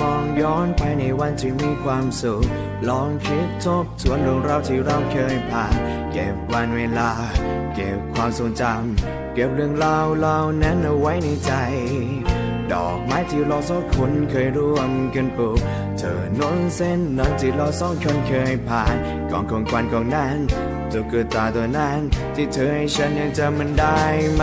มองย้อนไปในวันที่มีความสุข ลองคิดทบทวนเรื่องราวที่เราเคยผ่าน เก็บวันเวลา เก็บความทรงจำ เก็บเรื่องราวเหล่านั้นเอาไว้ในใจ ดอกไม้ที่เราสองคนเคยร่วมกันปลูก เธอนนเส้นนั้นที่เราสองคนเคยผ่านกองของควันของนั้นตุ๊กตาตัวนั้นที่เธอให้ฉันยังจำมันได้ไหม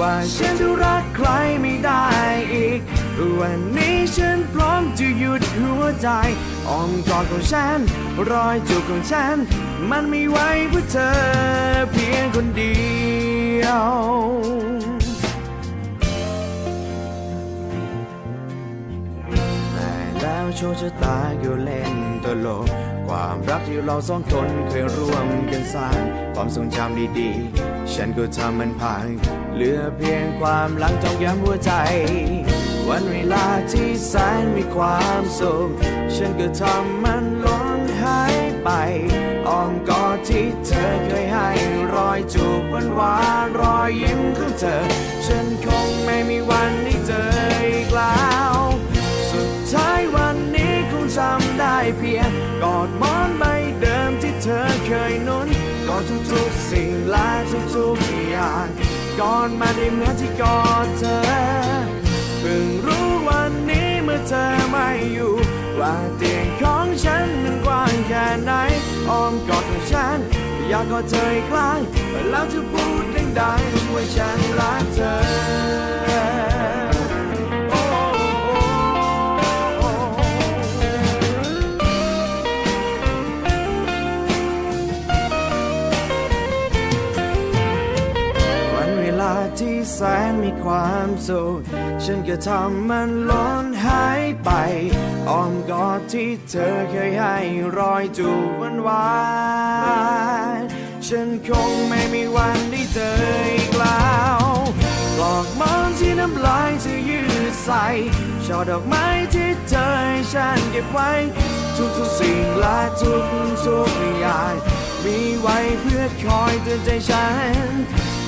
ว่าฉันจะรักใครไม่ได้อีก วันนี้ฉันพร้อมจะหยุดหัวใจอ้อมกอดของฉัน รอยจูบของฉัน มันไม่ไวเพื่อเธอเพียงคนเดียวแต่แล้วโชคชะตาก็เล่นตลก ความรักที่เราสองคนเคยร่วมกันสร้าง ความทรงจำดีๆ ฉันก็ทำมันพัง เหลือเพียงความหลังจองย้ำหัวใจ วันเวลาที่แสนมีความสุข ฉันก็ทำมันล้นหายไปอ้อมกอดที่เธอเคยให้ รอยจูบหวานหวานรอยยิ้มของเธอ ฉันคงไม่มีวันได้เจออีกแล้ว สุดท้ายวันนี้คงจำได้เพียง กอดมาได้เหมือนที่กอดเธอ เพิ่งรู้วันนี้เมื่อเธอไม่อยู่ ว่าเตียงของฉันมันกว้างแค่ไหนอ้อมกอดของฉัน อยากกอดเธออีกครั้งแล้วจะพูดดังๆว่าฉันรักเธอ แสนมีความสุขฉันก็ทำมันล้นหายไปอ้อมกอดที่เธอเคยให้รอยจูบหวานวานฉันคงไม่มีวันได้เจออีกแล้วปลอกหมอนที่น้ำลายจะยืดใส่ช่อดอกไม้ที่เธอให้ฉันเก็บไว้ ทุกๆสิ่งและทุกๆอย่างมีไว้เพื่อคอยเตือนใจฉัน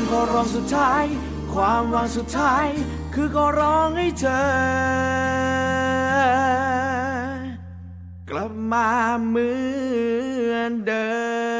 ำขอร้องสุดท้าย ความหวังสุดท้าย คือขอร้องให้เธอ กลับมาเหมือนเดิม